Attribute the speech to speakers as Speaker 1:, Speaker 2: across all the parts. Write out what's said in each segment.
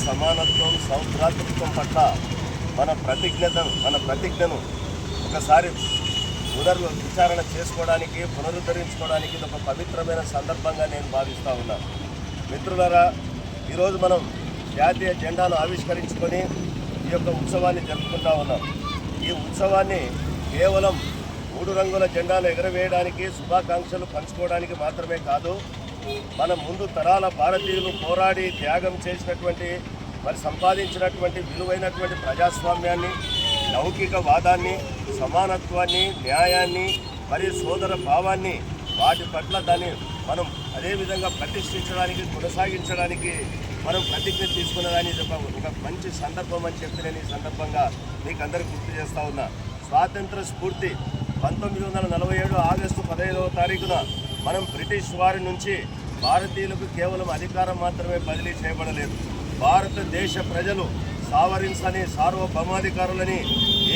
Speaker 1: సమానత్వం సౌభ్రాతృత్వం పట్ల మన ప్రతిజ్ఞత మన ప్రతిజ్ఞను ఒకసారి పునర్ విచారణ చేసుకోవడానికి పునరుద్ధరించుకోవడానికి ఇది ఒక పవిత్రమైన సందర్భంగా నేను భావిస్తూ ఉన్నాను మిత్రులరా ఈరోజు మనం జాతీయ జెండాను ఆవిష్కరించుకొని ఈ యొక్క ఉత్సవాన్ని జరుపుకుంటా ఉన్నాం. ఈ ఉత్సవాన్ని కేవలం మూడు రంగుల జెండాను ఎగరవేయడానికి శుభాకాంక్షలు పంచుకోవడానికి మాత్రమే కాదు మన ముందు తరాల భారతీయులు పోరాడి త్యాగం చేసినటువంటి మరి సంపాదించినటువంటి విలువైనటువంటి ప్రజాస్వామ్యాన్ని లౌకికవాదాన్ని సమానత్వాన్ని న్యాయాన్ని మరియు సోదర భావాన్ని వాటి పట్ల దాన్ని మనం అదేవిధంగా ప్రతిష్ఠించడానికి కొనసాగించడానికి మనం ప్రతిజ్ఞ తీసుకున్నదాన్ని ఇది ఒక మంచి సందర్భం అని చెప్పి నేను ఈ సందర్భంగా మీకు అందరికీ గుర్తు చేస్తా ఉన్నా. స్వాతంత్ర స్ఫూర్తి పంతొమ్మిది వందల నలభై ఏడు ఆగస్టు పదహైదవ తారీఖున మనం బ్రిటిష్ వారి నుంచి భారతీయులకు కేవలం అధికారం మాత్రమే బదిలీ చేయబడలేదు. భారతదేశ ప్రజలు సావరించని సార్వభౌమాధికారులని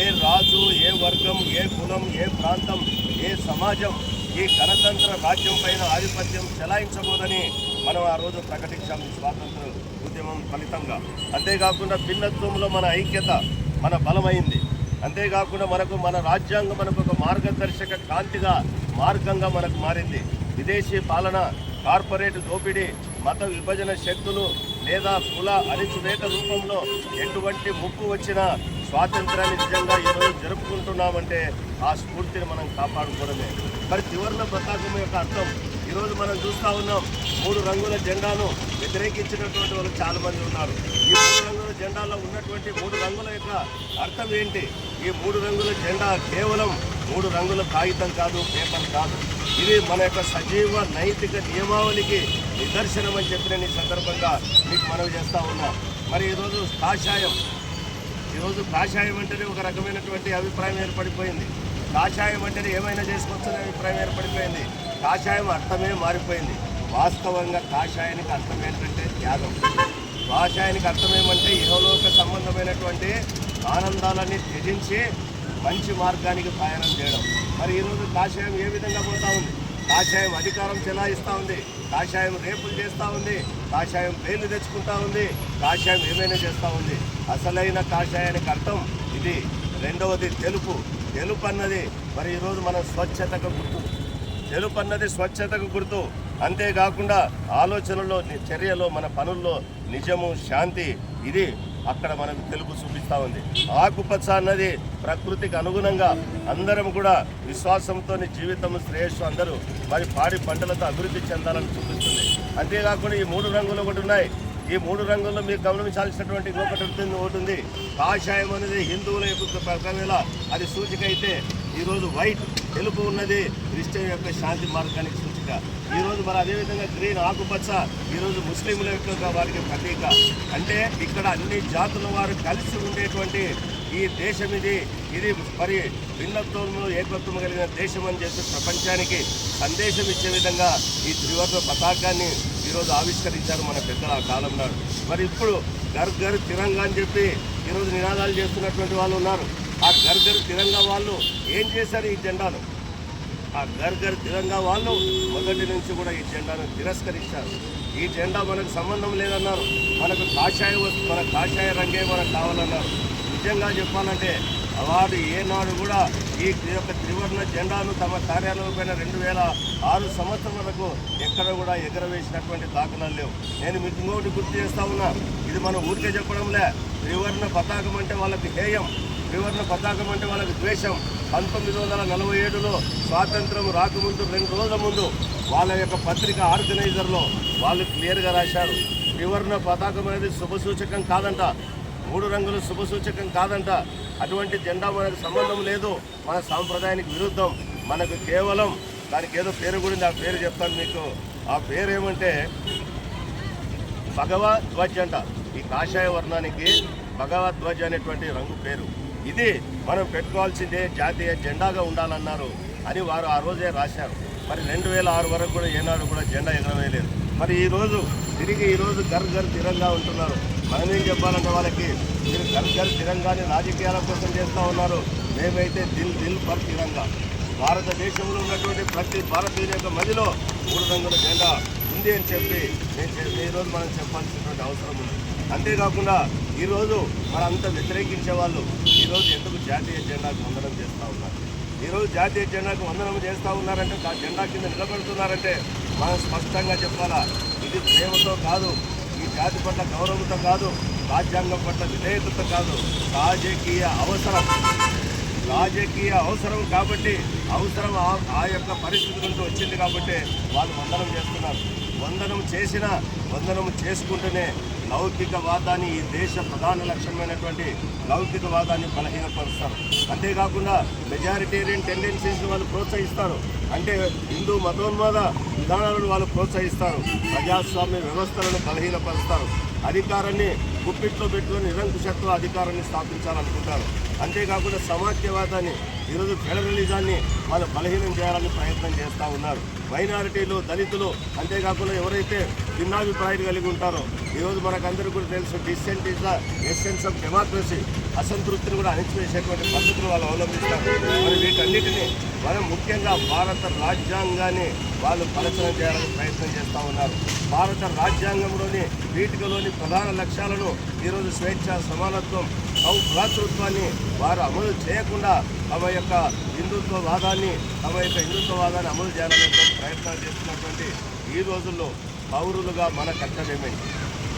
Speaker 1: ఏ రాజు ఏ వర్గం ఏ కులం ఏ ప్రాంతం ఏ సమాజం ఈ గణతంత్ర రాజ్యం పైన ఆధిపత్యం చెలాయించబోదని మనం ఆ రోజు ప్రకటించాం ఈ స్వాతంత్ర ఉద్యమం ఫలితంగా. అంతేకాకుండా భిన్నత్వంలో మన ఐక్యత మన బలమైంది. అంతేకాకుండా మనకు మన రాజ్యాంగం మనకు ఒక మార్గదర్శక కాంతిగా మార్గంగా మనకు మారింది. విదేశీ పాలన కార్పొరేట్ దోపిడీ మత విభజన శక్తులు లేదా కుల అణిచివేత రూపంలో ఎటువంటి ముప్పు వచ్చినా స్వాతంత్రాన్ని నిజంగా ఈరోజు జరుపుకుంటున్నామంటే ఆ స్ఫూర్తిని మనం కాపాడుకోవడమే. మరి త్రివర్ణ పతాకం యొక్క అర్థం ఈరోజు మనం చూస్తూ ఉన్నాం మూడు రంగుల జెండాను వ్యతిరేకించినటువంటి వాళ్ళు చాలా మంది ఉన్నారు. ఈ మూడు రంగుల జెండాలో ఉన్నటువంటి మూడు రంగుల యొక్క అర్థం ఏంటి? ఈ మూడు రంగుల జెండా కేవలం మూడు రంగుల కాగితం కాదు పేపర్ కాదు. ఇది మన యొక్క సజీవ నైతిక నియమావళికి నిదర్శనం అని చెప్పిన ఈ సందర్భంగా మీకు మనవి చేస్తూ ఉన్నాం. మరి ఈరోజు కాషాయం. ఈరోజు కాషాయం అంటేనే ఒక రకమైనటువంటి అభిప్రాయం ఏర్పడిపోయింది. కాషాయం అంటేనే ఏమైనా చేసుకోవచ్చనే అభిప్రాయం ఏర్పడిపోయింది. కాషాయం అర్థమే మారిపోయింది. వాస్తవంగా కాషాయానికి అర్థం ఏంటంటే త్యాగం. కాషాయానికి అర్థం ఏమంటే ఇహలోక సంబంధమైనటువంటి ఆనందాలన్నీ త్యజించి మంచి మార్గానికి ప్రయాణం చేయడం. మరి ఈరోజు కాషాయం ఏ విధంగా పోతా ఉంది? కాషాయం అధికారం చెలాయిస్తూ ఉంది. కాషాయం రేపులు చేస్తూ ఉంది. కాషాయం పేర్లు తెచ్చుకుంటా ఉంది. కాషాయం ఏమైనా చేస్తూ ఉంది? అసలైన కాషాయానికి అర్థం ఇది. రెండవది తెలుపు. తెలుపు అన్నది మరి ఈరోజు మనం స్వచ్ఛతకు గుర్తు. తెలుపు అన్నది స్వచ్ఛతకు గుర్తు. అంతేకాకుండా ఆలోచనలో చర్యలో మన పనుల్లో నిజము శాంతి ఇది. అక్కడ మనకు తెలుపు చూపిస్తూ ఉంది. ఆకుపచ్చ అన్నది ప్రకృతికి అనుగుణంగా అందరం కూడా విశ్వాసంతో జీవితం శ్రేయస్సు అందరూ మరి పాడి పంటలతో అభివృద్ధి చెందాలని చూపిస్తుంది. అంతేకాకుండా ఈ మూడు రంగులు ఒకటి ఉన్నాయి. ఈ మూడు రంగుల్లో మీరు గమనించాల్సినటువంటి ఇంకొకటి ఉంటుంది ఒకటి ఉంది. కాషాయం అనేది హిందువుల యొక్క ఒకవేళ అది సూచిక అయితే ఈరోజు వైట్ తెలుపు ఉన్నది క్రిస్టియన్ యొక్క శాంతి మార్గానికి ప్రతీక ఈరోజు మరి అదేవిధంగా గ్రీన్ ఆకుపచ్చ ఈరోజు ముస్లింల యొక్క వారికి ప్రతీక అంటే ఇక్కడ అన్ని జాతుల వారు కలిసి ఉండేటువంటి ఈ దేశం ఇది. ఇది మరి భిన్నత్వంలో ఏకత్వం కలిగిన దేశం అని చెప్పి ప్రపంచానికి సందేశం ఇచ్చే విధంగా ఈ త్రివర్ణ పతాకాన్ని ఈరోజు ఆవిష్కరించారు మన పెద్దల ఆ కాలం నాడు. మరి ఇప్పుడు గర్ గర్ తిరంగా అని చెప్పి ఈరోజు నినాదాలు చేస్తున్నటువంటి వాళ్ళు ఉన్నారు. ఆ గర్ గర్ తిరంగా వాళ్ళు ఏం చేశారు ఈ జెండాను? ఆ గర్ గర్ తిరంగా వాళ్ళు మొదటి నుంచి కూడా ఈ జెండాను తిరస్కరించారు. ఈ జెండా మనకు సంబంధం లేదన్నారు. మనకు కాషాయ వస్తు మన కాషాయ రంగే మనకు కావాలన్నారు. నిజంగా చెప్పాలంటే వారు ఏనాడు కూడా ఈ యొక్క త్రివర్ణ జెండాను తమ కార్యాలయం పైన రెండు వేల ఆరు సంవత్సరాలకు ఎక్కడ కూడా ఎగరవేసినటువంటి దాఖలాలు లేవు. నేను మీకు గుర్తు చేస్తా ఉన్నా. ఇది మన ఊరికే చెప్పడంలే. త్రివర్ణ పతాకం అంటే వాళ్ళకి హేయం. త్రివర్ణ పతాకం అంటే వాళ్ళకి ద్వేషం. పంతొమ్మిది వందల నలభై ఏడులో స్వాతంత్రం రాకముందు రెండు రోజుల ముందు వాళ్ళ యొక్క పత్రిక ఆర్గనైజర్లో వాళ్ళు క్లియర్గా రాశారు. త్రివర్ణ పతాకం అనేది శుభసూచకం కాదంట. మూడు రంగులు శుభసూచకం కాదంట. అటువంటి జెండా మనకు సంబంధం లేదు. మన సాంప్రదాయానికి విరుద్ధం. మనకు కేవలం దానికి ఏదో పేరు గురించి ఆ పేరు చెప్తాను మీకు. ఆ పేరు ఏమంటే భగవద్వజ్ అంట ఈ కాషాయ వర్ణానికి భగవద్వజ్ అనేటువంటి రంగు పేరు. ఇది మనం పెట్టుకోవాల్సిందే జాతీయ జెండాగా ఉండాలన్నారు అని వారు ఆ రోజే రాశారు. మరి రెండు వేల ఆరు వరకు కూడా ఏనాడు కూడా జెండా ఎగరవేయలేదు. మరి ఈరోజు తిరిగి ఈరోజు గర్ గర్ తిరంగా ఉంటున్నారు. మనం ఏం చెప్పాలంటే వాళ్ళకి మీరు గర్ గర్ తిరంగాని రాజకీయాల కోసం చేస్తూ ఉన్నారు. మేమైతే దిల్ దిల్ పర్ తిరంగా. భారతదేశంలో ఉన్నటువంటి ప్రతి భారతీయుల యొక్క మదిలో మూడు రంగుల జెండా ఉంది అని చెప్పి నేను ఈరోజు మనం చెప్పాల్సినటువంటి అవసరం ఉంది. అంతేకాకుండా ఈరోజు మనంతా వ్యతిరేకించే వాళ్ళు ఈరోజు ఎందుకు జాతీయ జెండాకు వందనం చేస్తూ ఉన్నారు? ఈరోజు జాతీయ జెండాకు వందనం చేస్తూ ఉన్నారంటే ఆ జెండా కింద నిలబడుతున్నారంటే మనం స్పష్టంగా చెప్పాలా? ఇది ప్రేమతో కాదు ఈ జాతి పట్ల గౌరవంతో కాదు రాజ్యాంగం పట్ల విధేయతతో కాదు రాజకీయ అవసరం. రాజకీయ అవసరం కాబట్టి అవసరం ఆ- ఆ యొక్క పరిస్థితి నుండి వచ్చింది కాబట్టి వాళ్ళు వందనం చేస్తున్నారు. వందనం చేసిన వందనం చేసుకుంటూనే లౌకికవాదాన్ని ఈ దేశ ప్రధాన లక్ష్యమైనటువంటి లౌకికవాదాన్ని బలహీనపరుస్తారు. అంతేకాకుండా మెజారిటేరియన్ టెండెన్సీస్ వాళ్ళు ప్రోత్సహిస్తారు. అంటే హిందూ మతోన్మాద విధానాలను వాళ్ళు ప్రోత్సహిస్తారు. ప్రజాస్వామ్య వ్యవస్థలను బలహీనపరుస్తారు. అధికారాన్ని గుప్పిట్లో పెట్టుకుని నిరంకుశత్వ అధికారాన్ని స్థాపించాలనుకుంటారు. అంతేకాకుండా సమాఖ్యవాదాన్ని ఈరోజు ఫెడరలిజాన్ని వాళ్ళు బలహీనం చేయాలని ప్రయత్నం చేస్తూ ఉన్నారు. మైనారిటీలు దళితులు అంతేకాకుండా ఎవరైతే భిన్నాభిప్రాయాలు కలిగి ఉంటారో ఈరోజు మనకందరికీ కూడా తెలుసు dissent is the essence of democracy అసంతృప్తిని కూడా అణిచివేసేటువంటి పద్ధతులు వాళ్ళు అవలంబిస్తారు. మరి మనం ముఖ్యంగా భారత రాజ్యాంగాన్ని వాళ్ళు పలచన చేయాలని ప్రయత్నం చేస్తూ ఉన్నారు. భారత రాజ్యాంగంలోని వీటికలోని ప్రధాన లక్ష్యాలను ఈరోజు స్వేచ్ఛ సమానత్వం సౌభ్రాతృత్వాన్ని వారు అమలు చేయకుండా తమ యొక్క హిందుత్వవాదాన్ని తమ యొక్క హిందుత్వవాదాన్ని అమలు చేయాలనేటువంటి ప్రయత్నాలు చేస్తున్నటువంటి ఈ రోజుల్లో పౌరులుగా మన కర్తవ్యమేంటి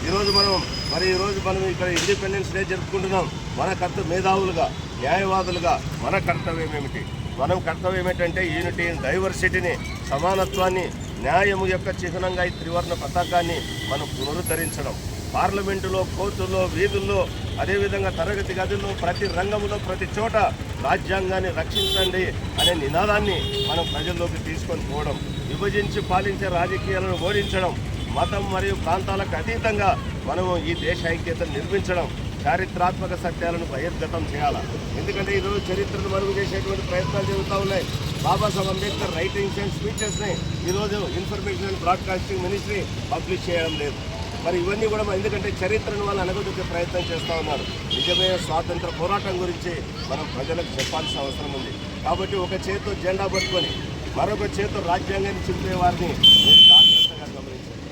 Speaker 1: ఈరోజు మనం మరి ఈరోజు మనం ఇక్కడ ఇండిపెండెన్స్ డే జరుపుకుంటున్నాం. మన కర్త మేధావులుగా న్యాయవాదులుగా మన కర్తవ్యం ఏమిటి? మనం కర్తవ్యం ఏమిటంటే యూనిటీ డైవర్సిటీని సమానత్వాన్ని న్యాయము యొక్క చిహ్నంగా ఈ త్రివర్ణ పతాకాన్ని మనం పునరుద్ధరించడం. పార్లమెంటులో కోర్టుల్లో వీధుల్లో అదేవిధంగా తరగతి గదుల్లో ప్రతి రంగంలో ప్రతి చోట రాజ్యాంగాన్ని రక్షించండి అనే నినాదాన్ని మనం ప్రజల్లోకి తీసుకొని పోవడం విభజించి పాలించే రాజకీయాలను ఓడించడం మతం మరియు ప్రాంతాలకు అతీతంగా మనము ఈ దేశ ఐక్యతను నిర్మించడం చారిత్రాత్మక సత్యాలను బహిర్గతం చేయాలి? ఎందుకంటే ఈరోజు చరిత్రను మరుగు చేసేటువంటి ప్రయత్నాలు జరుగుతూ ఉన్నాయి. బాబాసాహెబ్ అంబేద్కర్ రైటింగ్స్ అండ్ స్పీచెస్ని ఈరోజు information and broadcasting ministry publish చేయడం లేదు. మరి ఇవన్నీ కూడా మనం ఎందుకంటే చరిత్రను వాళ్ళు అనగదొక్కే ప్రయత్నం చేస్తూ ఉన్నారు. నిజమైన స్వాతంత్ర పోరాటం గురించి మనం ప్రజలకు చెప్పాల్సిన అవసరం ఉంది. కాబట్టి ఒక చేతితో జెండా పట్టుకొని మరొక చేతితో రాజ్యాంగాన్ని చింపే వారిని మీరు జాగ్రత్తగా గమనించాలి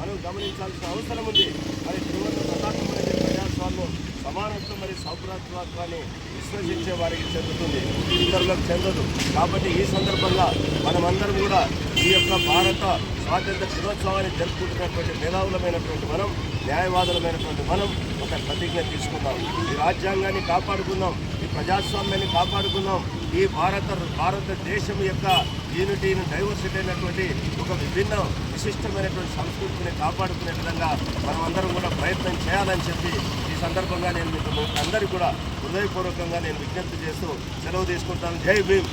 Speaker 1: మనం గమనించాల్సిన అవసరం ఉంది. మరి త్రివర్ణ పతాకం అనేది ప్రజాస్వామ్యం సమానత్వం మరియు సౌభ్రాత్వాన్ని విశ్వసించే వారికి చెందుతుంది. ఇతరులకు చెందదు. కాబట్టి ఈ సందర్భంగా మనమందరం కూడా ఈ యొక్క భారత స్వాతంత్ర దినోత్సవాన్ని జరుపుకుంటున్నటువంటి మేధావులమైనటువంటి మనం న్యాయవాదులమైనటువంటి మనం ఒక ప్రతిజ్ఞ తీసుకుందాం. ఈ రాజ్యాంగాన్ని కాపాడుకుందాం ఈ ప్రజాస్వామ్యాన్ని కాపాడుకుందాం. ఈ భారత భారతదేశం యొక్క యూనిటీని డైవర్సిటీ అయినటువంటి ఒక విభిన్న విశిష్టమైనటువంటి సంస్కృతిని కాపాడుకునే విధంగా మనమందరం కూడా ప్రయత్నం చేయాలని చెప్పి ఈ సందర్భంగా నేను మీకు మీకు అందరికీ కూడా హృదయపూర్వకంగా నేను విజ్ఞప్తి చేస్తూ సెలవు తీసుకుంటాను. జై భీమ్.